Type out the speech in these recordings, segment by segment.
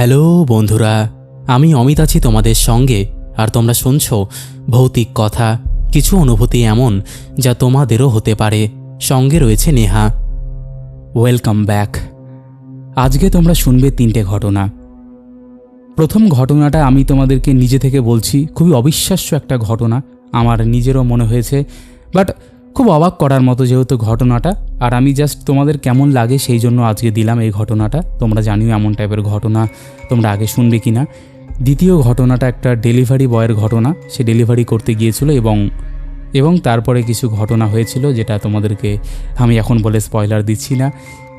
Hello বন্ধুরা, আমি অমিত আছি তোমাদের সঙ্গে, আর তোমরা শুনছো ভৌতিক কথা, কিছু অনুভূতি এমন যা তোমাদেরও হতে পারে। সঙ্গে রয়েছে নেহা। ওয়েলকাম ব্যাক আজকে তোমরা শুনবে তিনটে ঘটনা। প্রথম ঘটনাটা আমি তোমাদেরকে নিজে থেকে বলছি, খুবই অবিশ্বাস্য একটা ঘটনা, আমার নিজেরও মনে হয়েছে বাট খুব অবাক করার মতো যেহেতু ঘটনাটা, আর আমি জাস্ট তোমাদের কেমন লাগে সেই জন্য আজকে দিলাম এই ঘটনাটা। তোমরা জানিও এমন টাইপের ঘটনা তোমরা আগে শুনবে কি না দ্বিতীয় ঘটনাটা একটা ডেলিভারি বয়ের ঘটনা, সে ডেলিভারি করতে গিয়েছিল এবং এবং তারপরে কিছু ঘটনা হয়েছিল যেটা তোমাদেরকে আমি এখন বলে স্পয়লার দিচ্ছি না।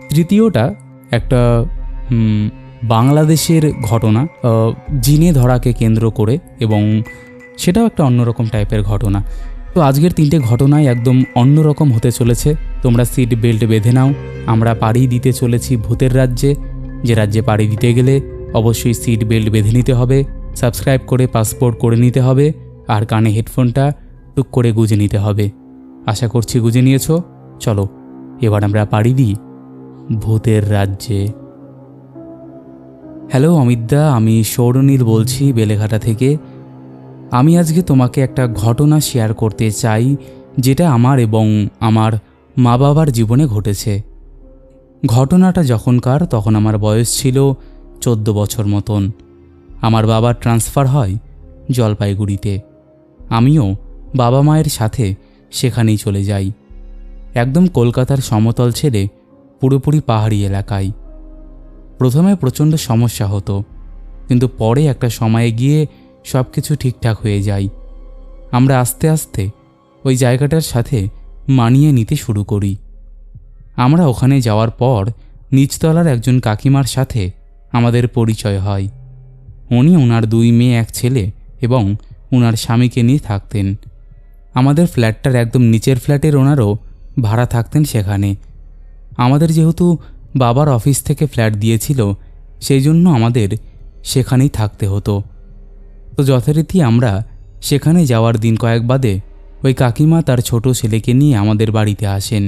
তৃতীয়টা একটা বাংলাদেশের ঘটনা জিনে ধরাকে কেন্দ্র করে এবং সেটাও একটা অন্যরকম টাইপের ঘটনা। তো আজকের তিনটে ঘটনাই একদম অন্যরকম হতে চলেছে। তোমরা সিট বেল্ট বেঁধে নাও। আমরা পাড়ি দিতে চলেছি ভূতের রাজ্যে। যে রাজ্যে পাড়ি দিতে গেলে অবশ্যই সিট বেল্ট বেঁধে নিতে হবে। সাবস্ক্রাইব করে পাসপোর্ট করে নিতে হবে। আর কানে হেডফোনটা টুক করে গুজে নিতে হবে। আশা করছি গুজে নিয়েছ। চলো, এবার আমরা পাড়ি দিই ভূতের রাজ্যে। হ্যালো অমিতদা, আমি সৌরনীল বলছি বেলেঘাটা থেকে। আমি আজকে তোমাকে একটা ঘটনা শেয়ার করতে চাই, যেটা আমার এবং আমার মা বাবার জীবনে ঘটেছে। ঘটনাটা যখনকার, তখন আমার বয়স ছিল চোদ্দ বছর মতন। আমার বাবার ট্রান্সফার হয় জলপাইগুড়িতে। আমিও বাবা মায়ের সাথে সেখানেই চলে যাই। একদম কলকাতার সমতল ছেড়ে পুরোপুরি পাহাড়ি এলাকায়। প্রথমে প্রচণ্ড সমস্যা হতো, কিন্তু পরে একটা সময়ে গিয়ে সব কিছু ঠিকঠাক হয়ে যায়। আমরা আস্তে আস্তে ওই জায়গাটার সাথে মানিয়ে নিতে শুরু করি। আমরা ওখানে যাওয়ার পর নিচতলার একজন কাকিমার সাথে আমাদের পরিচয় হয়। উনি ওনার দুই মেয়ে, এক ছেলে এবং ওনার স্বামীকে নিয়ে থাকতেন। আমাদের ফ্ল্যাটটার একদম নিচের ফ্ল্যাটের ওনারও ভাড়া থাকতেন সেখানে। আমাদের যেহেতু বাবার অফিস থেকে ফ্ল্যাট দিয়েছিল, সেই জন্য আমাদের সেখানেই থাকতে হতো। তো যথারীতি আমরা সেখানে যাওয়ার দিন কয়েক বাদে ওই কাকিমা তার ছোট ছেলেকে নিয়ে আমাদের বাড়িতে আসেন।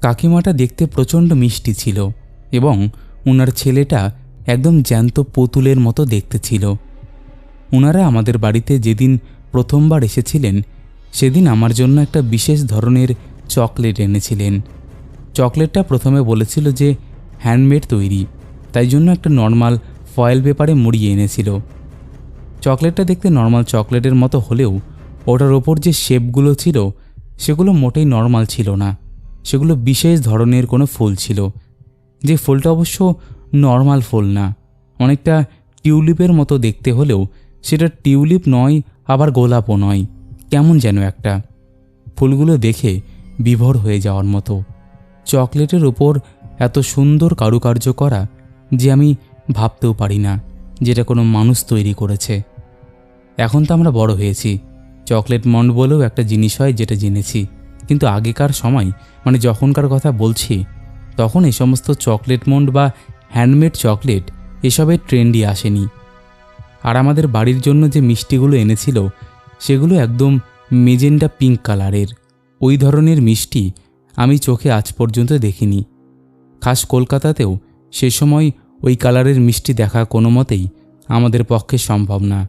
কাকিমাটা দেখতে প্রচণ্ড মিষ্টি ছিল এবং ওনার ছেলেটা একদম জ্যান্ত পুতুলের মতো দেখতে ছিল। ওনারা আমাদের বাড়িতে যেদিন প্রথমবার এসেছিলেন, সেদিন আমার জন্য একটা বিশেষ ধরনের চকলেট এনেছিলেন। চকলেটটা প্রথমে বলেছিল যে হ্যান্ডমেড তৈরি, তাই জন্য একটা নর্মাল ফয়েল পেপারে মুড়িয়ে এনেছিল। চকলেটটা দেখতে নর্মাল চকলেটের মতো হলেও ওটার ওপর যে শেপগুলো ছিল, সেগুলো মোটেই নর্মাল ছিল না। সেগুলো বিশেষ ধরনের কোনো ফুল ছিল। যে ফুলটা অবশ্য নর্মাল ফুল না। অনেকটা টিউলিপের মতো দেখতে হলেও সেটা টিউলিপ নয়, আবার গোলাপও নয়। কেমন যেন একটা। ফুলগুলো দেখে বিভোর হয়ে যাওয়ার মতো। চকলেটের ওপর এত সুন্দর কারুকার্য করা যে আমি ভাবতেও পারি না যেটা কোনো মানুষ তৈরি করেছে। এখন তো আমরা বড় হয়েছি। চকলেট মন্ড বলেও একটা জিনিস হয় যেটা জেনেছি। কিন্তু আগেকার সময় মানে যখনকার কথা বলছি, তখন এই সমস্ত চকলেট মন্ড বা হ্যান্ডমেড চকলেট এসবের ট্রেন্ডই আসেনি। আর আমাদের বাড়ির জন্য যে মিষ্টিগুলো এনেছিল, সেগুলো একদম মেজেন্ডা পিঙ্ক কালারের। ওই ধরনের মিষ্টি আমি চোখে আজ পর্যন্ত দেখিনি। খাস কলকাতাতেও সে সময় ওই কালারের মিষ্টি দেখা কোনো মতেই আমাদের পক্ষে সম্ভব না।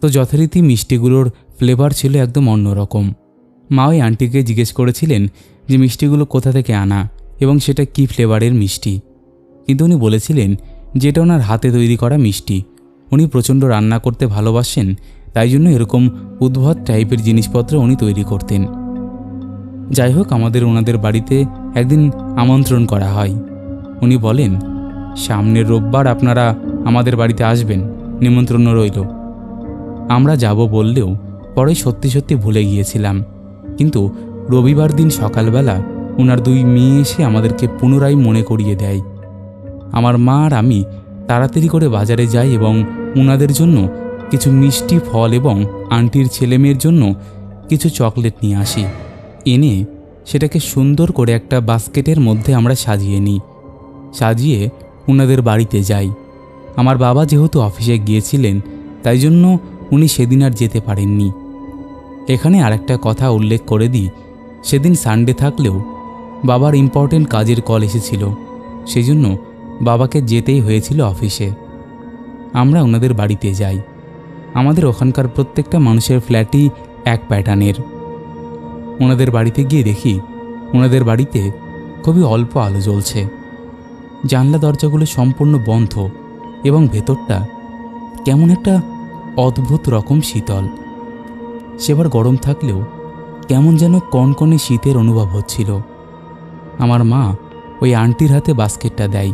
তো যথারীতি মিষ্টিগুলোর ফ্লেভার ছিল একদম অন্যরকম। মা ওই আন্টিকে জিজ্ঞেস করেছিলেন যে মিষ্টিগুলো কোথা থেকে আনা এবং সেটা কী ফ্লেভারের মিষ্টি। কিন্তু উনি বলেছিলেন যেটা ওনার হাতে তৈরি করা মিষ্টি। উনি প্রচণ্ড রান্না করতে ভালোবাসেন, তাই জন্য এরকম উদ্ভট টাইপের জিনিসপত্র উনি তৈরি করতেন। যাই হোক, আমাদের ওনাদের বাড়িতে একদিন আমন্ত্রণ করা হয়। উনি বলেন, সামনের রোববার আপনারা আমাদের বাড়িতে আসবেন। নিমন্ত্রণ রইল। আমরা যাব বললেও পরে সত্যি সত্যি ভুলে গিয়েছিলাম। কিন্তু রবিবার দিন সকালবেলা ওনার দুই মেয়ে এসে আমাদেরকে পুনরায় মনে করিয়ে দেয়। আমার মা আর আমি তাড়াতাড়ি করে বাজারে যাই এবং ওনাদের জন্য কিছু মিষ্টি ফল এবং আন্টির ছেলেমেয়ের জন্য কিছু চকলেট নিয়ে আসি। এনে সেটাকে সুন্দর করে একটা বাস্কেটের মধ্যে আমরা সাজিয়ে নিই। সাজিয়ে ওনাদের বাড়িতে যাই। আমার বাবা যেহেতু অফিসে গিয়েছিলেন, তাই জন্য উনি সেদিন আর যেতে পারেননি। এখানে আরেকটা কথা উল্লেখ করে দিই, সেদিন সানডে থাকলেও বাবার ইম্পর্টেন্ট কাজের কল এসেছিল সেই জন্য বাবাকে যেতেই হয়েছিল অফিসে। আমরা ওনাদের বাড়িতে যাই, আমাদের ওখানকার প্রত্যেকটা মানুষের ফ্ল্যাটই এক প্যাটার্নের ওনাদের বাড়িতে গিয়ে দেখি, ওনাদের বাড়িতে খুবই অল্প আলো জ্বলছে। জানলা দরজাগুলো সম্পূর্ণ বন্ধ এবং ভেতরটা কেমন একটা অদ্ভুত রকম শীতল। সেবার গরম থাকলেও কেমন যেন কনকনে শীতের অনুভব হচ্ছিল। আমার মা ওই আন্টির হাতে বাস্কেটটা দেয়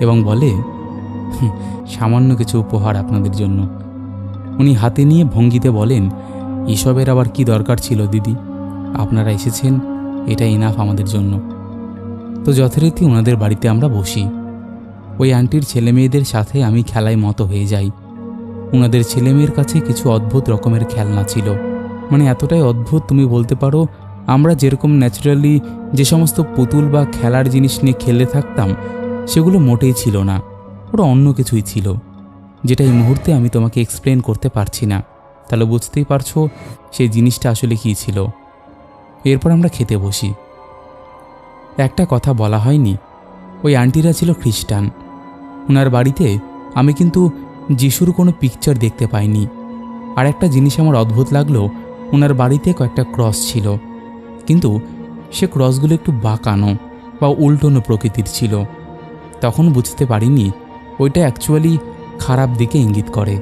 এবং বলে "হুঁ, সামান্য কিছু উপহার আপনাদের জন্য। উনি হাতে নিয়ে ভঙ্গিতে বলেন এসবের আবার কি দরকার ছিল দিদি? আপনারা এসেছেন এটা ইনাফ আমাদের জন্য। তো যথারীতি ওনাদের বাড়িতে আমরা বসি। ওই আন্টির ছেলে মেয়েদের সাথে আমি খেলায় মতো হয়ে যাই। ওনাদের ছেলেমেয়ের কাছে কিছু অদ্ভুত রকমের খেলনা ছিল। মানে এতটাই অদ্ভুত তুমি বলতে পারো, আমরা যেরকম ন্যাচারালি যে সমস্ত পুতুল বা খেলার জিনিস নিয়ে খেলে থাকতাম, সেগুলো মোটেই ছিল না, ওটা অন্য কিছুই ছিল। যেটা এই মুহূর্তে আমি তোমাকে এক্সপ্লেন করতে পারছি না। তাহলে বুঝতেই পারছ সেই জিনিসটা আসলে কী ছিল। এরপর আমরা খেতে বসি। একটা কথা বলা হয়নি, ওই আন্টিরা ছিল খ্রিস্টান। ওনার বাড়িতে আমি কিন্তু যিশুর কোনো পিকচার দেখতে পাইনি। আর একটা জিনিস আমার অদ্ভুত লাগল, ওনার বাড়িতে কয়েকটা ক্রস ছিল। কিন্তু সে ক্রসগুলো একটু বাঁকানো বা উল্টোনো প্রকৃতির ছিল। তখন বুঝতে পারিনি, ওইটা অ্যাকচুয়ালি খারাপ দিকে ইঙ্গিত করে।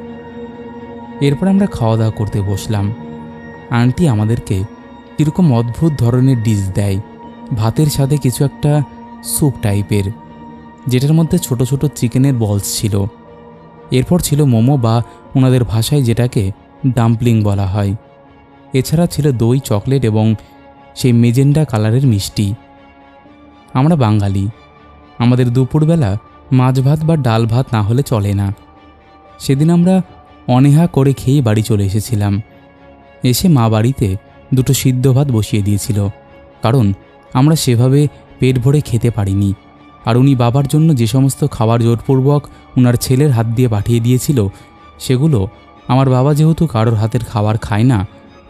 এরপর আমরা খাওয়া দাওয়া করতে বসলাম। আন্টি আমাদেরকে কীরকম অদ্ভুত ধরনের ডিশ দেয়। ভাতের সাথে কিছু একটা স্যুপ টাইপের যেটার মধ্যে ছোট ছোট চিকেনের বলস ছিল। এরপর ছিল মোমো বা ওনাদের ভাষায় যেটাকে ডাম্পলিং বলা হয়। এছাড়া ছিল দই, চকলেট এবং সেই মেজেন্ডা কালারের মিষ্টি। আমরা বাঙালি। আমাদের দুপুরবেলা মাছ ভাত বা ডাল ভাত না হলে চলে না। সেদিন আমরা অনীহা করে খেয়ে বাড়ি চলে এসেছিলাম। এসে মা বাড়িতে দুটো সিদ্ধ ভাত বসিয়ে দিয়েছিল। কারণ আমরা সেভাবে পেট ভরে খেতে পারিনি। আর উনি বাবার জন্য যে সমস্ত খাবার জোরপূর্বক ওনার ছেলের হাত দিয়ে পাঠিয়ে দিয়েছিল, সেগুলো আমার বাবা যেহেতু কারোর হাতের খাবার খায় না,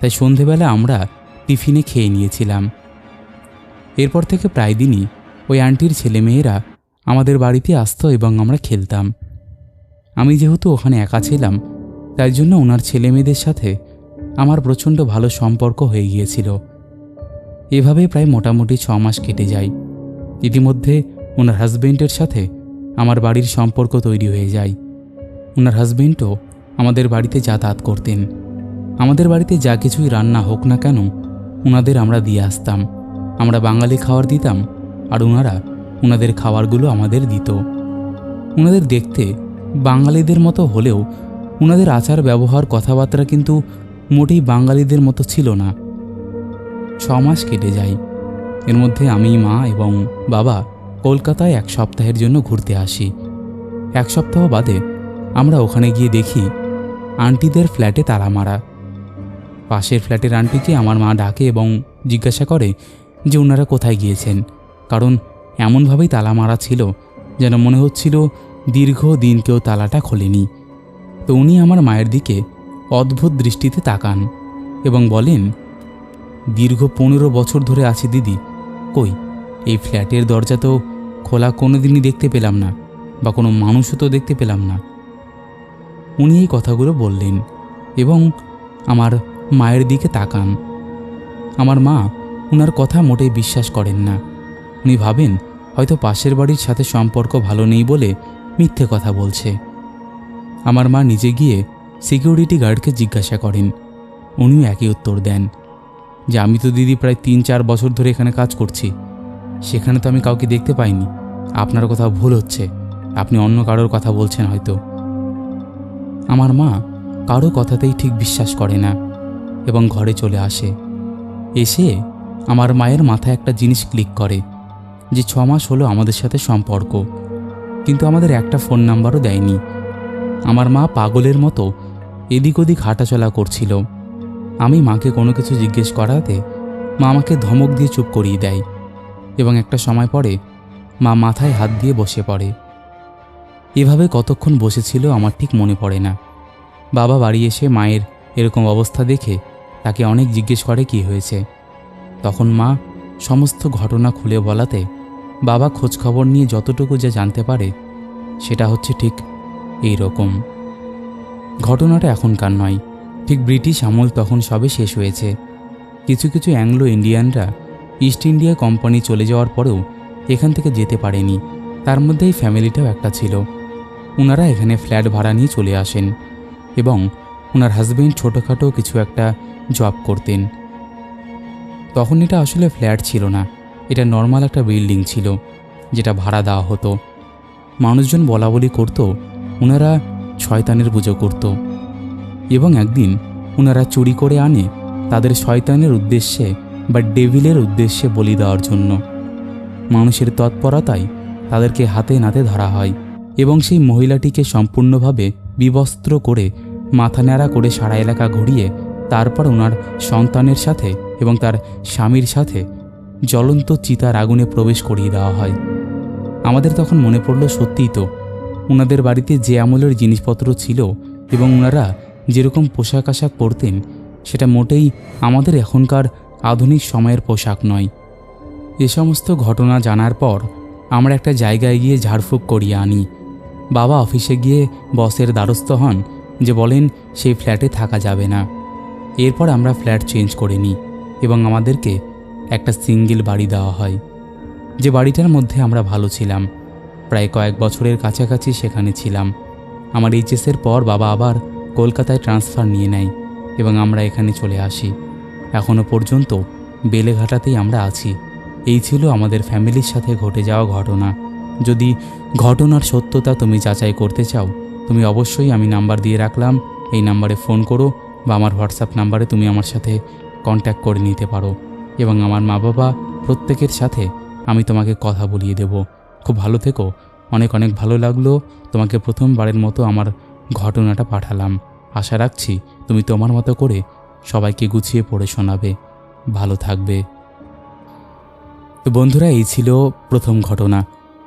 তাই সন্ধেবেলা আমরা টিফিনে খেয়ে নিয়েছিলাম। এরপর থেকে প্রায় দিনই ওই আন্টির ছেলেমেয়েরা আমাদের বাড়িতে আসতো এবং আমরা খেলতাম। আমি যেহেতু ওখানে একা ছিলাম, তাই জন্য ওনার ছেলেমেয়েদের সাথে আমার প্রচণ্ড ভালো সম্পর্ক হয়ে গিয়েছিল। এভাবে প্রায় মোটামুটি ছ মাস কেটে যায়। ইতিমধ্যে ওনার হাজবেন্ডের সাথে আমার বাড়ির সম্পর্ক তৈরি হয়ে যায়। ওনার হাজবেন্ডও আমাদের বাড়িতে যাতায়াত করতেন। আমাদের বাড়িতে যা কিছুই রান্না হোক না কেন ওনাদের আমরা দিয়ে আসতাম। আমরা বাঙালি খাবার দিতাম আর ওনারা ওনাদের খাবারগুলো আমাদের দিত। ওনাদের দেখতে বাঙালিদের মতো হলেও ওনাদের আচার ব্যবহার কথাবার্তা কিন্তু মোটেই বাঙালিদের মতো ছিল না। ছ মাস কেটে যায়। এর মধ্যে আমি, মা এবং বাবা কলকাতায় এক সপ্তাহের জন্য ঘুরতে আসি। এক সপ্তাহ বাদে আমরা ওখানে গিয়ে দেখি আন্টিদের ফ্ল্যাটে তালা মারা। পাশের ফ্ল্যাটের আন্টিকে আমার মা ডাকে এবং জিজ্ঞাসা করে যে ওনারা কোথায় গিয়েছেন, কারণ এমনভাবেই তালা মারা ছিল যেন মনে হচ্ছিল দীর্ঘ দিন কেউ তালাটা খোলেনি। তো উনি আমার মায়ের দিকে অদ্ভুত দৃষ্টিতে তাকান এবং বলেন, দীর্ঘ পনেরো বছর ধরে আছি দিদি, কই? এই ফ্ল্যাটের দরজা তো খোলা কোনো দিনই দেখতে পেলাম না, বা কোনো মানুষও তো দেখতে পেলাম না। উনি এই কথাগুলো বললেন এবং আমার মায়ের দিকে তাকান। আমার মা ওনার কথা মোটেই বিশ্বাস করেন না। উনি ভাবেন, হয়তো পাশের বাড়ির সাথে সম্পর্ক ভালো নেই বলে মিথ্যে কথা বলছে। আমার মা নিজে গিয়ে সিকিউরিটি গার্ডকে জিজ্ঞাসা করেন। উনিও একই উত্তর দেন যে, আমি তো দিদি প্রায় তিন চার বছর ধরে এখানে কাজ করছি। সেখানে তো আমি কাউকে দেখতে পাইনি। আপনার কথা ভুল হচ্ছে। আপনি অন্য কারোর কথা বলছেন হয়তো। আমার মা কারও কথাতেই ঠিক বিশ্বাস করে না এবং ঘরে চলে আসে। এসে আমার মায়ের মাথায় একটা জিনিস ক্লিক করে যে ছ মাস হলো আমাদের সাথে সম্পর্ক। কিন্তু আমাদের একটা ফোন নাম্বারও দেয়নি। আমার মা পাগলের মতো এদিক ওদিক হাঁটাচলা করছিল। আমি মাকে কোনো কিছু জিজ্ঞেস করাতে মা আমাকে ধমক দিয়ে চুপ করিয়ে দেয়। এবং একটা সময় পরে মা মাথায় হাত দিয়ে বসে পড়ে। এভাবে কতক্ষণ বসেছিল আমার ঠিক মনে পড়ে না। বাবা বাড়ি এসে মায়ের এরকম অবস্থা দেখে তাকে অনেক জিজ্ঞেস করে কি হয়েছে। তখন মা সমস্ত ঘটনা খুলে বলাতে বাবা খোঁজখবর নিয়ে যতটুকু যা জানতে পারে সেটা হচ্ছে ঠিক এই রকম ঘটনাটা এখনকার নয়। ঠিক ব্রিটিশ আমল তখন সবে শেষ হয়েছে। কিছু কিছু অ্যাংলো ইন্ডিয়ানরা ইস্ট ইন্ডিয়া কোম্পানি চলে যাওয়ার পরেও এখান থেকে যেতে পারেনি। তার মধ্যে এই ফ্যামিলিটাও একটা ছিল। ওনারা এখানে ফ্ল্যাট ভাড়া নিয়ে চলে আসেন এবং ওনার হাজবেন্ড ছোটোখাটো কিছু একটা জব করতেন। তখন এটা আসলে ফ্ল্যাট ছিল না। এটা নর্মাল একটা বিল্ডিং ছিল, যেটা ভাড়া দেওয়া হতো। মানুষজন বলা বলি করতো ওনারা শয়তানের পুজো করত। এবং একদিন ওনারা চুরি করে আনে তাদের শয়তানের উদ্দেশ্যে বা ডেভিলের উদ্দেশ্যে বলি দেওয়ার জন্য। মানুষের তৎপরতায় তাদেরকে হাতে নাতে ধরা হয় এবং সেই মহিলাটিকে সম্পূর্ণভাবে বিবস্ত্র করে, মাথা ন্যাড়া করে সারা এলাকা ঘুরিয়ে, তারপর ওনার সন্তানের সাথে এবং তার স্বামীর সাথে জ্বলন্ত চিতার আগুনে প্রবেশ করিয়ে দেওয়া হয়। আমাদের তখন মনে পড়ল সত্যিই তো ওনাদের বাড়িতে যে আমলের জিনিসপত্র ছিল এবং ওনারা যেরকম পোশাক আশাক পরতেন, সেটা মোটেই আমাদের এখনকার আধুনিক সময়ের পোশাক নয়। এ সমস্ত ঘটনা জানার পর আমরা একটা জায়গায় গিয়ে ঝাড়ফুঁক করিয়ে আনি। বাবা অফিসে গিয়ে বসের দ্বারস্থ হন যে বলেন, সেই ফ্ল্যাটে থাকা যাবে না। এরপর আমরা ফ্ল্যাট চেঞ্জ করে নিই এবং আমাদেরকে একটা সিঙ্গেল বাড়ি দেওয়া হয়। যে বাড়িটার মধ্যে আমরা ভালো ছিলাম। প্রায় কয়েক বছরের কাছাকাছি সেখানে ছিলাম। আমার এইচএসের পর বাবা আবার কলকাতায় ট্রান্সফার নিয়ে নেয় এবং আমরা এখানে চলে আসি। এখনও পর্যন্ত বেলেঘাটাতেই আমরা আছি। এই ছিল আমাদের ফ্যামিলির সাথে ঘটে যাওয়া ঘটনা। যদি ঘটনার সত্যতা তুমি যাচাই করতে চাও, তুমি অবশ্যই আমি নাম্বার দিয়ে রাখলাম। এই নাম্বারে ফোন করো বা আমার হোয়াটসঅ্যাপ নাম্বারে তুমি আমার সাথে কন্ট্যাক্ট করে নিতে পারো। এবং আমার মা বাবা প্রত্যেকের সাথে আমি তোমাকে কথা বলিয়ে দেব। খুব ভালো থেকো। অনেক অনেক ভালো লাগল। তোমাকে প্রথমবারের মতো আমার ঘটনাটা পাঠালাম। আশা রাখছি তুমি তোমার মতো করে সবাইকে গুছিয়ে পড়ে শোনাবে। ভালো থাকবে। তো বন্ধুরা, এই ছিল প্রথম ঘটনা।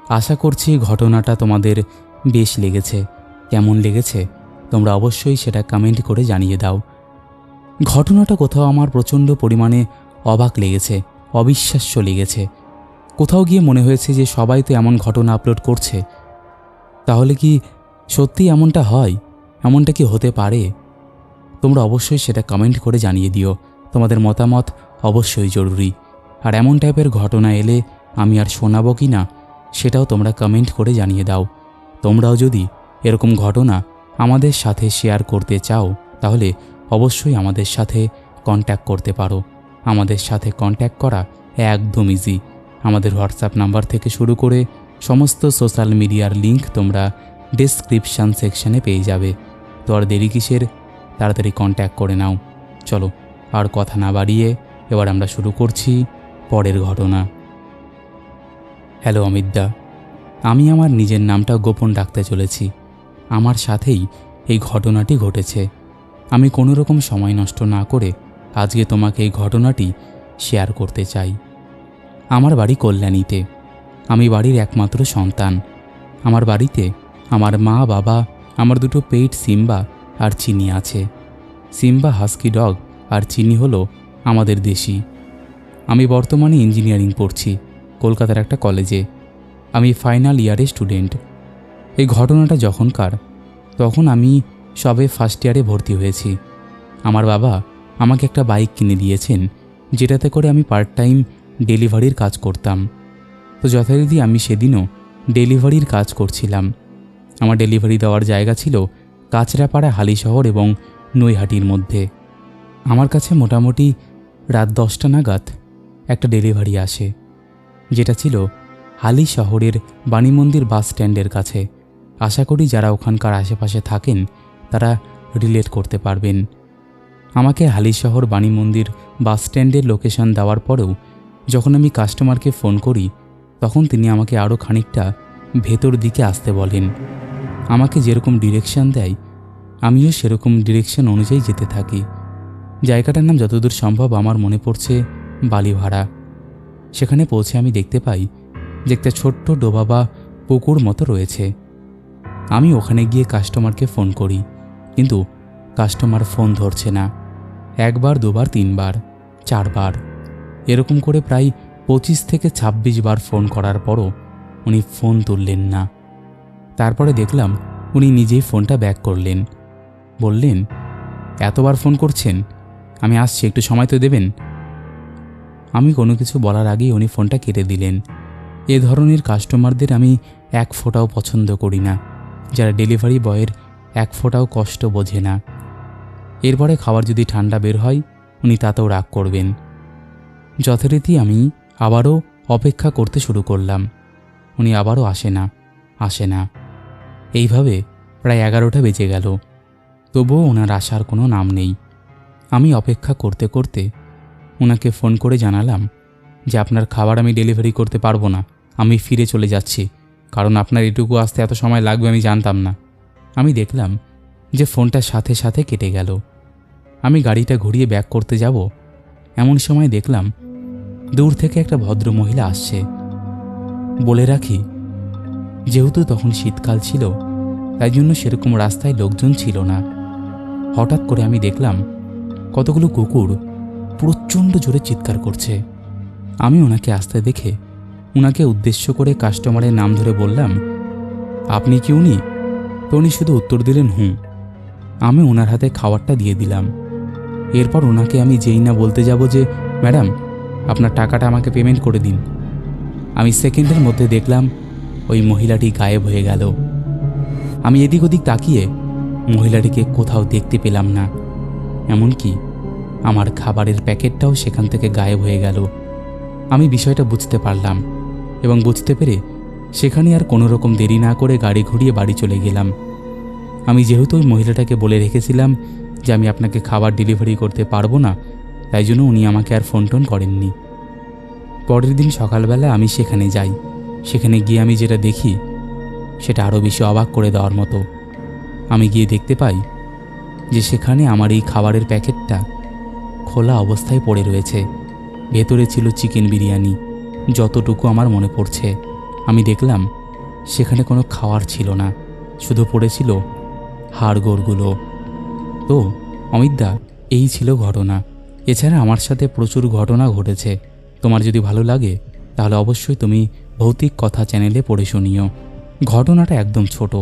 আশা করছি ঘটনাটা তোমাদের বেশ লেগেছে। কেমন লেগেছে? তোমরা অবশ্যই সেটা কমেন্ট করে জানিয়ে দাও। ঘটনাটা কোথাও আমার প্রচণ্ড পরিমাণে অবাক লেগেছে, অবিশ্বাস্য লেগেছে। কোথাও গিয়ে মনে হয়েছে যে সবাই তো এমন ঘটনা আপলোড করছে। তাহলে কি সত্যি এমনটা হয়? এমনটা কি হতে পারে? তোমরা অবশ্যই সেটা কমেন্ট করে জানিয়ে দিও। তোমাদের মতামত অবশ্যই জরুরি। আর এমন টাইপের ঘটনা এলে আমি আর শোনাবো কি না, সেটাও তোমরা কমেন্ট করে জানিয়ে দাও। তোমরাও যদি এরকম ঘটনা আমাদের সাথে শেয়ার করতে চাও, তাহলে অবশ্যই আমাদের সাথে কন্ট্যাক্ট করতে পারো। আমাদের সাথে কন্ট্যাক্ট করা একদম ইজি আমাদের হোয়াটসঅ্যাপ নাম্বার থেকে শুরু করে সমস্ত সোশ্যাল মিডিয়ার লিংক তোমরা ডেসক্রিপশান সেকশানে পেয়ে যাবে। তো আর দেরি কিসের? তাড়াতাড়ি কন্ট্যাক্ট করে নাও। চলো, আর কথা না বাড়িয়ে এবার আমরা শুরু করছি পরের ঘটনা। হ্যালো অমিতদা। আমি আমার নিজের নামটা গোপন রাখতে চলেছি। আমার সাথেই এই ঘটনাটি ঘটেছে। আমি কোনো রকম সময় নষ্ট না করে আজকে তোমাকে এই ঘটনাটি শেয়ার করতে চাই। আমার বাড়ি কল্যাণীতে। আমি বাড়ির একমাত্র সন্তান। আমার বাড়িতে আমার মা, বাবা, আমার দুটো পেট, সিম্বা আর চিনি আছে। সিম্বা হাস্কি ডগ আর চিনি হলো আমাদের দেশি। আমি বর্তমানে ইঞ্জিনিয়ারিং পড়ছি, কলকাতার একটা কলেজে। আমি ফাইনাল ইয়ারের স্টুডেন্ট। এই ঘটনাটা যখনকার তখন আমি সবে ফার্স্ট ইয়ারে ভর্তি হয়েছি। আমার বাবা আমাকে একটা বাইক কিনে দিয়েছেন, যেটাতে করে আমি পার্ট টাইম ডেলিভারির কাজ করতাম। তো যথারীতি আমি সেদিনও ডেলিভারির কাজ করছিলাম। আমার ডেলিভারি দেওয়ার জায়গা ছিল কাঁচরাপাড়া হালিশহর এবং নৈহাটির মধ্যে। আমার কাছে মোটামুটি রাত দশটা নাগাদ একটা ডেলিভারি আসে, যেটা ছিল হালি শহরের বাণীমন্দির বাস স্ট্যান্ডের কাছে। আশা করি যারা ওখানকার আশেপাশে থাকেন, তারা রিলেট করতে পারবেন। আমাকে হালিশহর বাণী মন্দির বাস স্ট্যান্ডের লোকেশন দেওয়ার পরেও যখন আমি কাস্টমারকে ফোন করি, তখন তিনি আমাকে আরও খানিকটা ভেতর দিকে আসতে বলেন। আমাকে যেরকম ডিরেকশন দেয়, আমিও সেরকম ডিরেকশন অনুযায়ী যেতে থাকি। জায়গাটার নাম যতদূর সম্ভব আমার মনে পড়ছে বালিভাড়া। সেখানে পৌঁছে আমি দেখতে পাই যে একটা ছোট্ট ডোবা বা পুকুর মতো রয়েছে। আমি ওখানে গিয়ে কাস্টমারকে ফোন করি, কিন্তু কাস্টমার ফোন ধরছে না। একবার, দুবার, তিনবার, চারবার। এরকম করে প্রায় পঁচিশ থেকে ২৬ বার ফোন করার পরও উনি ফোন তুললেন না। তারপরে দেখলাম উনি নিজেই ফোনটা ব্যাক করলেন। বললেন, এতবার ফোন করছেন? আমি আসছি, একটু সময় তো দেবেন? আমি কোনো কিছু বলার আগেই উনি ফোনটা কেটে দিলেন। এ ধরনের কাস্টমারদের আমি এক ফোঁটাও পছন্দ করি না। যারা ডেলিভারি বয়ের এক ফোঁটাও কষ্ট বোঝে না। এরপরে খাবার যদি ঠান্ডা বের হয়, উনি তাতেও রাগ করবেন। যথারীতি আমি আবারও অপেক্ষা করতে শুরু করলাম। উনি আবারও আসে না আসে না। এইভাবে প্রায় এগারোটা বেজে গেল। তবুও ওনার আসার কোনো নাম নেই। আমি অপেক্ষা করতে করতে ওনাকে ফোন করে জানালাম যে আপনার খাবার আমি ডেলিভারি করতে পারব না, আমি ফিরে চলে যাচ্ছি, কারণ আপনার এটুকু আসতে এত সময় লাগবে আমি জানতাম না। আমি দেখলাম যে ফোনটা সাথে সাথে কেটে গেল। আমি গাড়িটা ঘুরিয়ে ব্যাক করতে যাব, এমন সময় দেখলাম দূর থেকে একটা ভদ্র মহিলা আসছে। বলে রাখি যেহেতু তখন শীতকাল ছিল, তাই জন্য সেরকম রাস্তায় লোকজন ছিল না। হঠাৎ করে আমি দেখলাম, কতগুলো কুকুর প্রচণ্ড জোরে চিৎকার করছে। আমি ওনাকে আসতে দেখে ওনাকে উদ্দেশ্য করে কাস্টমারের নাম ধরে বললাম, আপনি কি উনি? তো উনি শুধু উত্তর দিলেন, হুঁ। আমি ওনার হাতে খাবারটা দিয়ে দিলাম। এরপর ওনাকে আমি যেই না বলতে যাব যে, ম্যাডাম, আপনার টাকাটা আমাকে পেমেন্ট করে দিন। আমি সেকেন্ডের মধ্যে দেখলাম ওই মহিলাটি গায়েব হয়ে গেল। আমি এদিক ওদিক তাকিয়ে মহিলাটিকে কোথাও দেখতে পেলাম না। এমনকি আমার খাবারের প্যাকেটটাও সেখান থেকে গায়েব হয়ে গেল। আমি বিষয়টা বুঝতে পারলাম এবং বুঝতে পেরে সেখানে আর কোনো রকম দেরি না করে গাড়ি ঘুরিয়ে বাড়ি চলে গেলাম। আমি যেহেতু ওই মহিলাটাকে বলে রেখেছিলাম যে আমি আপনাকে খাবার ডেলিভারি করতে পারব না, তাই জন্য উনি আমাকে আর ফোন টোন করেননি। পরের দিন সকালবেলা আমি সেখানে যাই। সেখানে গিয়ে আমি যেটা দেখি, সেটা আরও বেশি অবাক করে দেওয়ার মতো। আমি গিয়ে দেখতে পাই যে সেখানে আমার এই খাবারের প্যাকেটটা খোলা অবস্থায় পড়ে রয়েছে। ভেতরে ছিল চিকেন বিরিয়ানি, যতটুকু আমার মনে পড়ছে। আমি দেখলাম সেখানে কোনো খাওয়ার ছিল না, শুধু পড়েছিল হাড়গোড়গুলো তো, অমিতদা, এই ছিল ঘটনা। এছাড়া আমার সাথে প্রচুর ঘটনা ঘটেছে। তোমার যদি ভালো লাগে, তাহলে অবশ্যই তুমি ভৌতিক কথা চ্যানেলে পড়ে শুনিও। ঘটনাটা একদম ছোট।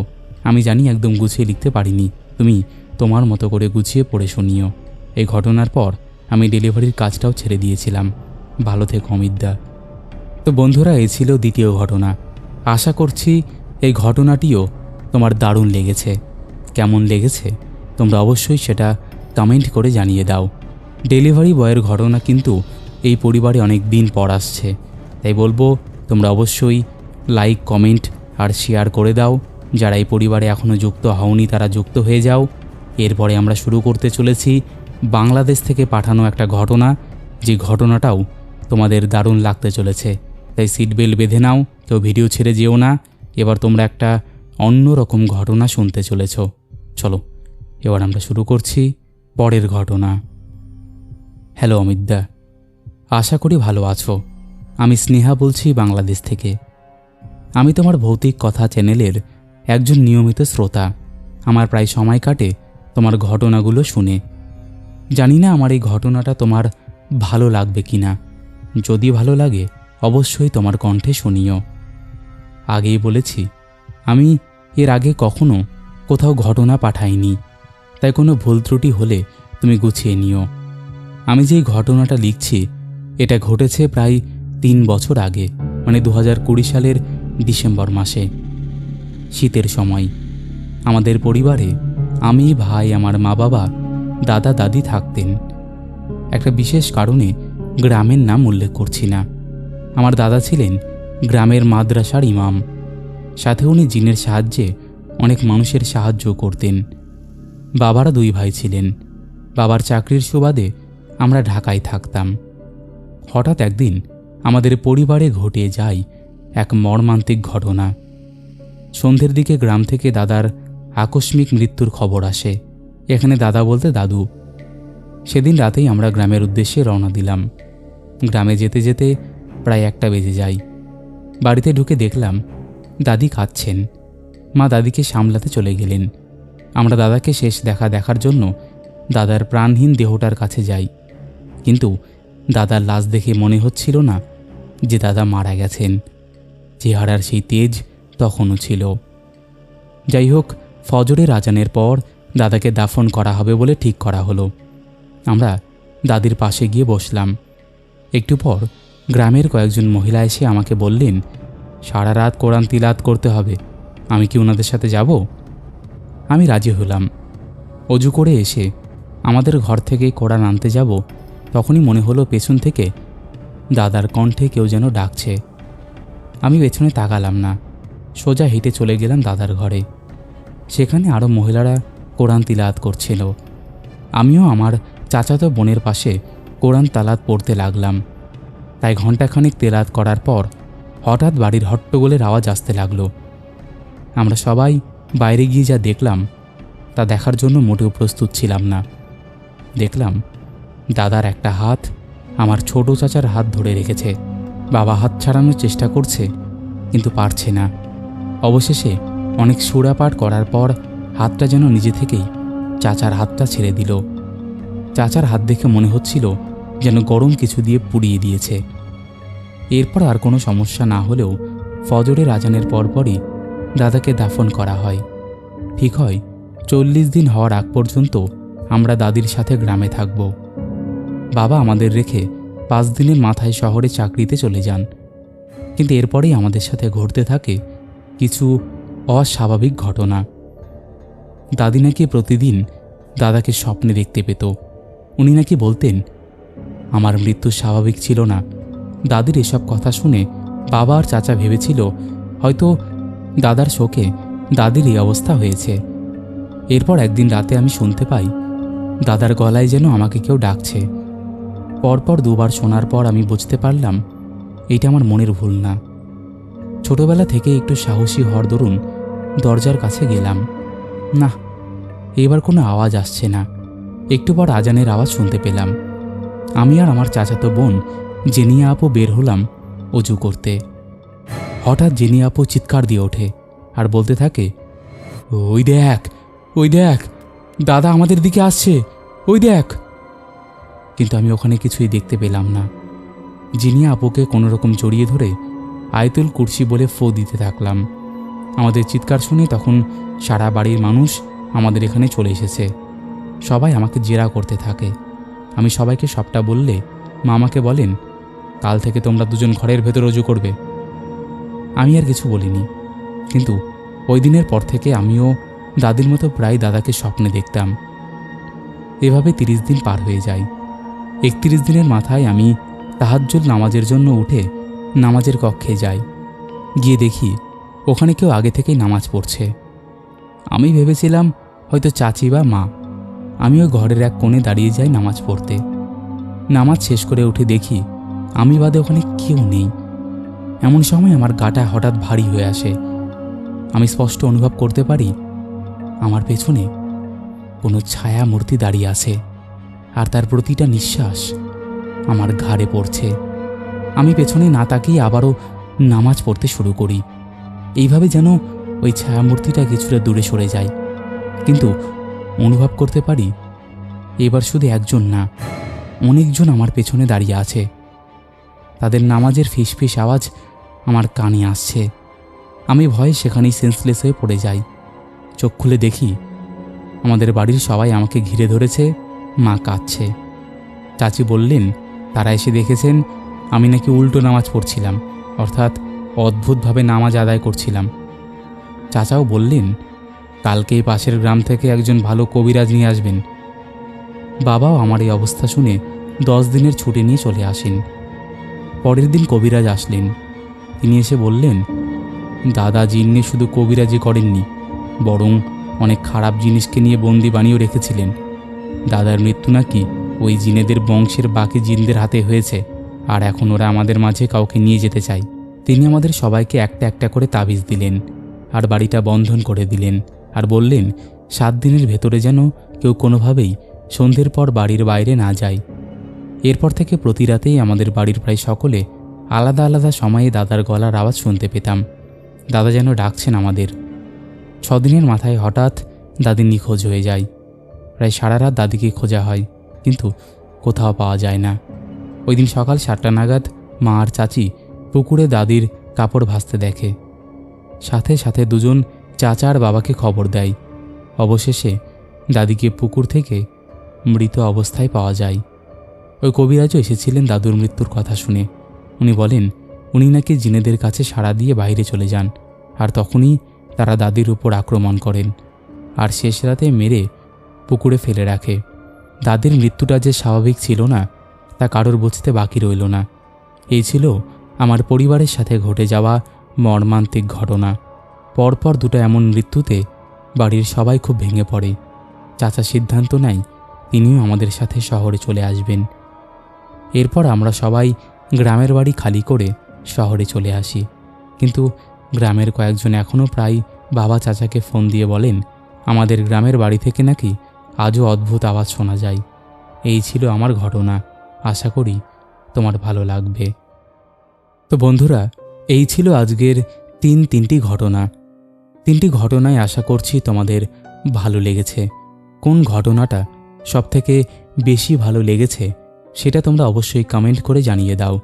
আমি জানি একদম গুছিয়ে লিখতে পারিনি। তুমি তোমার মতো করে গুছিয়ে পড়ে শুনিও। এই ঘটনার পর আমি ডেলিভারির কাজটাও ছেড়ে দিয়েছিলাম। ভালো থেকো, অমিতদা। তো বন্ধুরা এই ছিল দ্বিতীয় ঘটনা। আশা করছি এই ঘটনাটিও তোমার দারুণ লেগেছে। কেমন লেগেছে? তোমরা অবশ্যই সেটা কমেন্ট করে জানিয়ে দাও। ডেলিভারি বয়ের ঘটনা কিন্তু এই পরিবারে অনেক দিন পর আসছে। তাই বলব তোমরা অবশ্যই লাইক কমেন্ট আর শেয়ার করে দাও। যারা এই পরিবারে এখনও যুক্ত হওনি, তারা যুক্ত হয়ে যাও। এরপরে আমরা শুরু করতে চলেছি বাংলাদেশ থেকে পাঠানো একটা ঘটনা। যে ঘটনাটাও তোমাদের দারুণ লাগতে চলেছে। তাই সিট বেল্ট বেঁধে নাও, কেউ ভিডিও ছেড়ে যেও না। এবার তোমরা একটা অন্য রকম ঘটনা শুনতে চলেছ। চলো, এবার আমরা শুরু করছি পরের ঘটনা। হ্যালো অমিতদা। আশা করি ভালো আছো। আমি স্নেহা বলছি বাংলাদেশ থেকে। আমি তোমার ভৌতিক কথা চ্যানেলের একজন নিয়মিত শ্রোতা। আমার প্রায় সময় কাটে তোমার ঘটনাগুলো শুনে। জানি না আমার এই ঘটনাটা তোমার ভালো লাগবে কি না যদি ভালো লাগে, অবশ্যই তোমার কণ্ঠে শুনিও। আগেই বলেছি, আমি এর আগে কখনো কোথাও ঘটনা পাঠাইনি। তাই কোনো ভুল ত্রুটি হলে তুমি গুছিয়ে নিও। আমি যেই ঘটনাটা লিখছি, এটা ঘটেছে প্রায় তিন বছর আগে মানে দু সালের ডিসেম্বর মাসে, শীতের সময়। আমাদের পরিবারে আমি, ভাই, আমার মা বাবা দাদা, দাদি থাকতেন। একটা বিশেষ কারণে গ্রামের নাম উল্লেখ করছি না। আমার দাদা ছিলেন গ্রামের মাদ্রাসার ইমাম। সাথে উনি জিনের সাহায্যে অনেক মানুষের সাহায্য করতেন। বাবারা দুই ভাই ছিলেন। বাবার চাকরির সুবাদে আমরা ঢাকায় থাকতাম। হঠাৎ একদিন আমাদের পরিবারে ঘটে যায় এক মর্মান্তিক ঘটনা। সন্ধ্যের দিকে গ্রাম থেকে দাদার আকস্মিক মৃত্যুর খবর আসে। এখানে দাদা বলতে দাদু। সেদিন রাতেই আমরা গ্রামের উদ্দেশ্যে রওনা দিলাম। গ্রামে যেতে যেতে প্রায় একটা বেজে যায়। বাড়িতে ঢুকে দেখলাম দাদি কাঁদছেন। মা দাদিকে সামলাতে চলে গেলেন। আমরা দাদাকে শেষ দেখা দেখার জন্য দাদার প্রাণহীন দেহটার কাছে যাই। কিন্তু দাদার লাশ দেখে মনে হচ্ছিল না যে দাদা মারা গেছেন। চেহারার সেই তেজ তখনও ছিল। যাই হোক, ফজরের আজানের পর দাদাকে দাফন করা হবে বলে ঠিক করা হলো। আমরা দাদির পাশে গিয়ে বসলাম। একটু পর গ্রামের কয়েকজন মহিলা এসে আমাকে বললেন, সারা রাত কোরআন তিলাত করতে হবে। আমি কি ওনাদের সাথে যাব? আমি রাজি হলাম। অজু করে এসে আমাদের ঘর থেকে কোরআন আনতে যাব তখনই মনে হলো পেছন থেকে দাদার কণ্ঠে কেউ যেন ডাকছে। আমি পেছনে তাকালাম না। সোজা হেঁটে চলে গেলাম দাদার ঘরে। সেখানে আরও মহিলারা কোরআন তিলাত করছিল। আমিও আমার চাচাতো বোনের পাশে কোরআন তালাত পড়তে লাগলাম। তাই ঘণ্টাখানিক তেলাত করার পর হঠাৎ বাড়ির হট্টগোলের আওয়াজ আসতে লাগল। আমরা সবাই বাইরে গিয়ে যা দেখলাম, তা দেখার জন্য মোটেও প্রস্তুত ছিলাম না। দেখলাম দাদার একটা হাত আমার ছোট চাচার হাত ধরে রেখেছে। বাবা হাত ছাড়ানোর চেষ্টা করছে, কিন্তু পারছে না। অবশেষে অনেক সুরাপাট করার পর হাতটা যেন নিজে থেকেই চাচার হাতটা ছেড়ে দিল। চাচার হাত দেখে মনে হচ্ছিল যেন গরম কিছু দিয়ে পুড়িয়ে দিয়েছে। এরপর আর কোনো সমস্যা না হলেও ফজরের আজানের পরপরই দাদাকে দাফন করা হয়। ঠিক হয়, চল্লিশ দিন হওয়ার আগ পর্যন্ত আমরা দাদির সাথে গ্রামে থাকব। বাবা আমাদের রেখে পাঁচ দিনের মাথায় শহরে চাকরিতে চলে যান। কিন্তু এরপরেই আমাদের সাথে ঘটতে থাকে কিছু অস্বাভাবিক ঘটনা। দাদি নাকি প্রতিদিন দাদাকে স্বপ্নে দেখতে পেত। উনি নাকি বলতেন, আমার মৃত্যু স্বাভাবিক ছিল না। দাদির এসব কথা শুনে বাবা আর চাচা ভেবেছিল হয়তো দাদার শোকে দাদির এই অবস্থা হয়েছে। এরপর একদিন রাতে আমি শুনতে পাই, দাদার গলায় যেন আমাকে কেউ ডাকছে। পরপর দুবার শোনার পর আমি বুঝতে পারলাম এটা আমার মনের ভুল না। ছোটবেলা থেকে একটু সাহসী হওয়ার দরুন দরজার কাছে গেলাম। না এবার কোনো আওয়াজ আসছে না। একটু পর আজানের আওয়াজ শুনতে পেলাম। আমি আর আমার চাচাতো বোন, জেনিয়া আপু বের হলাম অজু করতে। হঠাৎ জেনিয়া আপু চিৎকার দিয়ে ওঠে আর বলতে থাকে, ওই দেখ ওই দেখ, দাদা আমাদের দিকে আসছে, ওই দেখ। কিন্তু আমি ওখানে কিছুই দেখতে পেলাম না। জিনিয়া আপুকে কোনো রকম জড়িয়ে ধরে আয়তুল কুর্সি বলে ফো দিতে থাকলাম। আমাদের চিৎকার শুনে তখন সারা বাড়ির মানুষ আমাদের এখানে চলে এসেছে। সবাই আমাকে জেরা করতে থাকে। আমি সবাইকে সবটা বললে মা আমাকে বলেন, কাল থেকে তোমরা দুজন ঘরের ভেতর রজু করবে। আমি আর কিছু বলিনি। কিন্তু ওই দিনের পর থেকে আমিও দাদির মতো প্রায় দাদাকে স্বপ্নে দেখতাম। এভাবে তিরিশ দিন পার হয়ে যায়। একত্রিশ দিনের মাথায় আমি তাহাজ্জুদ নামাজের জন্য উঠে নামাজের কক্ষে যাই। গিয়ে দেখি ওখানে কেউ আগে থেকেই নামাজ পড়ছে। আমি ভেবেছিলাম হয়তো চাচি বা মা। আমিও ঘরের এক কোণে দাঁড়িয়ে যাই নামাজ পড়তে। নামাজ শেষ করে উঠে দেখি আমি বাদে ওখানে কেউ নেই। এমন সময় আমার গাটা হঠাৎ ভারী হয়ে আসে। আমি স্পষ্ট অনুভব করতে পারি আমার পেছনে কোনো ছায়া মূর্তি দাঁড়িয়ে আছে। আর তার প্রতিটা নিঃশ্বাস আমার ঘাড়ে পড়ছে। আমি পেছনে না তাকিয়ে আবারও নামাজ পড়তে শুরু করি। এইভাবে যেন ওই ছায়ামূর্তিটা কিছুটা দূরে সরে যায়। কিন্তু অনুভব করতে পারি, এবার শুধু একজন না, অনেকজন আমার পেছনে দাঁড়িয়ে আছে। তাদের নামাজের ফিসফিস আওয়াজ আমার কানে আসছে। আমি ভয়ে সেখানেই সেন্সলেস হয়ে পড়ে যাই। চোখ খুলে দেখি, আমাদের বাড়ির সবাই আমাকে ঘিরে ধরেছে। মা কাঁদছে। চাচি বললেন, তারা এসে দেখেছেন, আমি নাকি উল্টো নামাজ পড়ছিলাম, অর্থাৎ অদ্ভুতভাবে নামাজ আদায় করছিলাম। চাচাও বললেন কালকেই পাশের গ্রাম থেকে একজন ভালো কবিরাজ নিয়ে আসবেন। বাবাও আমার এই অবস্থা শুনে দশ দিনের ছুটি নিয়ে চলে আসেন। পরের দিন কবিরাজ আসলেন। তিনি এসে বললেন, দাদা জিন্নে শুধু কবিরাজি করেননি, বরং অনেক খারাপ জিনিসকে নিয়ে বন্দি বানিয়েও রেখেছিলেন। দাদার মৃত্যু নাকি ওই জিনেদের বংশের বাকি জিনদের হাতে হয়েছে, আর এখন ওরা আমাদের মাঝে কাউকে নিয়ে যেতে চায়। তিনি আমাদের সবাইকে একটা একটা করে তাবিজ দিলেন, আর বাড়িটা বন্ধন করে দিলেন, আর বললেন, সাত দিনের ভেতরে যেন কেউ কোনোভাবেই সন্ধ্যের পর বাড়ির বাইরে না যায়। এরপর থেকে প্রতি রাতেই আমাদের বাড়ির প্রায় সকলে আলাদা আলাদা সময়ে দাদার গলার আওয়াজ শুনতে পেতাম। দাদা যেন ডাকছেন আমাদের। ছদিনের মাথায় হঠাৎ দাদি নিখোঁজ হয়ে যায়। প্রায় সারা রাত দাদিকে খোঁজা হয়, কিন্তু কোথাও পাওয়া যায় না। ওই দিন সকাল সাতটা নাগাদ মা আর চাচি পুকুরে দাদির কাপড় ভাসতে দেখে। সাথে সাথে দুজন চাচা আর বাবাকে খবর দেয়। অবশেষে দাদিকে পুকুর থেকে মৃত অবস্থায় পাওয়া যায়। ওই কবিরাজও এসেছিলেন দাদুর মৃত্যুর কথা শুনে। উনি বলেন, উনি নাকি জিনেদের কাছে সাড়া দিয়ে বাইরে চলে যান, আর তখনই তারা দাদির উপর আক্রমণ করেন। আর শেষ রাতে মেরে পুকুরে ফেলে রাখে। দাদির মৃত্যুটা যে স্বাভাবিক ছিল না, তা কারোর বুঝতে বাকি রইল না। এই ছিল আমার পরিবারের সাথে ঘটে যাওয়া মর্মান্তিক ঘটনা। পরপর দুটো এমন মৃত্যুতে বাড়ির সবাই খুব ভেঙে পড়ে। চাচা সিদ্ধান্ত নেয়, তিনিও আমাদের সাথে শহরে চলে আসবেন। এরপর আমরা সবাই গ্রামের বাড়ি খালি করে শহরে চলে আসি। কিন্তু গ্রামের কয়েকজন এখনও প্রায় বাবা চাচাকে ফোন দিয়ে বলেন, আমাদের গ্রামের বাড়ি থেকে নাকি আজও অদ্ভুত আওয়াজ শোনা যায়। এই ছিল আমার ঘটনা। আশা করি তোমার ভালো লাগবে। তো বন্ধুরা, এই ছিল আজকের তিন তিনটি ঘটনা। তিনটি ঘটনায় আশা করছি তোমাদের ভালো লেগেছে। কোন ঘটনাটা সবথেকে বেশি ভালো লেগেছে সেটা তোমরা অবশ্যই কমেন্ট করে জানিয়ে দাও।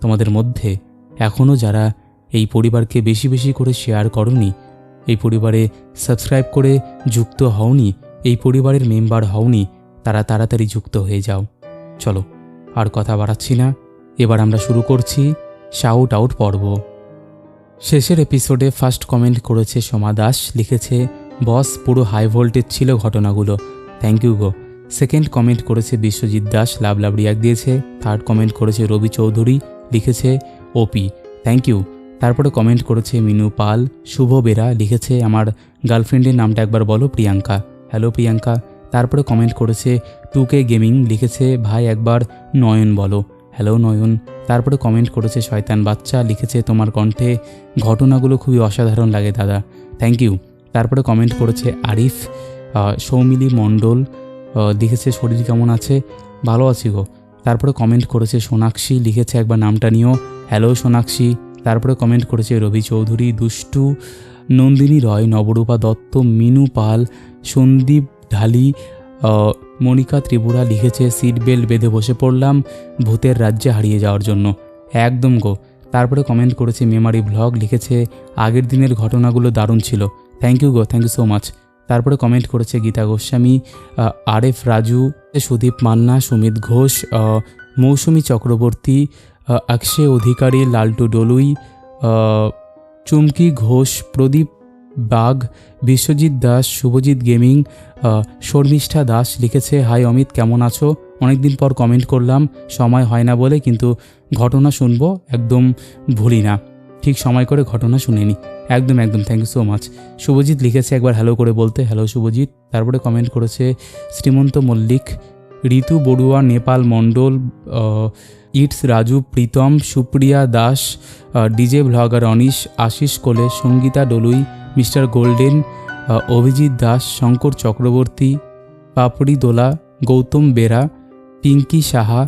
তোমাদের মধ্যে এখনও যারা এই পরিবারকে বেশি বেশি করে শেয়ার করনি, এই পরিবারে সাবস্ক্রাইব করে যুক্ত হওনি এই পরিবারের মেম্বার হওনি, তারা তাড়াতাড়ি যুক্ত হয়ে যাও। চলো, আর কথা বাড়াচ্ছি না। এবার আমরা শুরু করছি শাউট আউট পর্ব। শেষের এপিসোডে ফার্স্ট কমেন্ট করেছে সোমা দাস, লিখেছে বস পুরো হাই ভোল্টেজ ছিল ঘটনাগুলো। থ্যাংক ইউ গো। সেকেন্ড কমেন্ট করেছে বিশ্বজিৎ দাস, লাভ লাভ রিয়াক দিয়েছে। থার্ড কমেন্ট করেছে রবি চৌধুরী, লিখেছে ওপি থ্যাংক ইউ তারপরে কমেন্ট করেছে মিনু পাল, শুভ বেরা, লিখেছে, আমার গার্লফ্রেন্ডের নামটা একবার বলো, প্রিয়াঙ্কা। হ্যালো প্রিয়াঙ্কা। তারপরে কমেন্ট করেছে, টু কে গেমিং লিখেছে, ভাই একবার নয়ন বলো। হ্যালো নয়ন। তারপরে কমেন্ট করেছে, শয়তান বাচ্চা। লিখেছে, তোমার কণ্ঠে ঘটনাগুলো খুবই অসাধারণ লাগে দাদা। থ্যাংক ইউ তারপরে কমেন্ট করেছে, আরিফ সৌমিলি মণ্ডল লিখেছে, শরীর কেমন আছে? ভালো আছি গো। তারপরে কমেন্ট করেছে, সোনাক্ষী। লিখেছে, একবার নামটা নিও। হ্যালো সোনাক্ষী। তারপরে কমেন্ট করেছে, রবি চৌধুরী দুষ্টু। নন্দিনী রয় নবরূপা দত্ত মিনু পাল সন্দীপ ঢালি মনিকা ত্রিপুরা লিখেছে সিট বেল্ট বেঁধে বসে পড়লাম ভূতের রাজ্যে হারিয়ে যাওয়ার জন্য। একদম গো। তারপরে কমেন্ট করেছে মেমারি ভ্লগ লিখেছে আগের দিনের ঘটনাগুলো দারুণ ছিল। থ্যাংক ইউ গো থ্যাংক ইউ সো মাচ তারপরে কমেন্ট করেছে গীতা গোস্বামী আরেফ রাজু সুদীপ মান্না সুমিত ঘোষ মৌসুমী চক্রবর্তী আহ, অক্ষয় অধিকারী লালটু ডলুই চুমকি, ঘোষ, প্রদীপ বাগ, বিশ্বজিৎ দাস, শুভজিৎ গেমিং শর্মিষ্ঠা দাস লিখেছে, হাই অমিত, কেমন আছো? অনেকদিন পর কমেন্ট করলাম, সময় হয় না বলে, কিন্তু ঘটনা শুনব, একদম ভুলি না। ঠিক সময় করে ঘটনা শুনিনি একদম একদম thank you so much Subhajit লিখেছে একবার হ্যালো করে বলতে হ্যালো শুভজিৎ। তারপরে কমেন্ট করেছে, Srimanta Mallick, Ritu Barua, Nepal Mondal it's Raju, Pritam, Supriya Das DJ vlogger Anish, Ashis Kole, Sangita Doloi, mister golden Abhijit Das, Shankar Chakraborty, Papri Dola, Goutam Bera, Pinki Saha,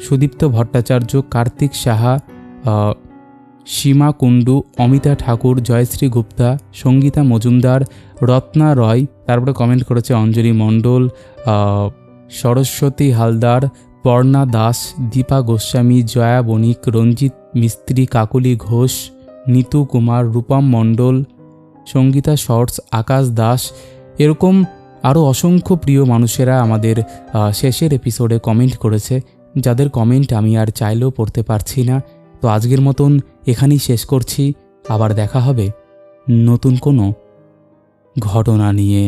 Sudipta Bhattacharya, Kartik Saha Sima Kundu, Amita Thakur, Joyshree Gupta, Sangita Majumdar, Ratna Roy, তারপরে comment করেছে অঞ্জলি মণ্ডল সরস্বতী হালদার পর্ণা দাস, দীপা গোস্বামী, জয়া বণিক, রঞ্জিত মিস্ত্রি, কাকলি Ghosh, Nitu Kumar, Rupam Mondal, Sangita shorts, Akash Das, এরকম আরও অসংখ্য প্রিয় মানুষেরা আমাদের শেষের এপিসোডে কমেন্ট করেছে। যাদের কমেন্ট আমি আর চাইলেও পড়তে পারছি না। তো আজকের মতন এখানেই শেষ করছি। আবার দেখা হবে নতুন কোনো ঘটনা নিয়ে।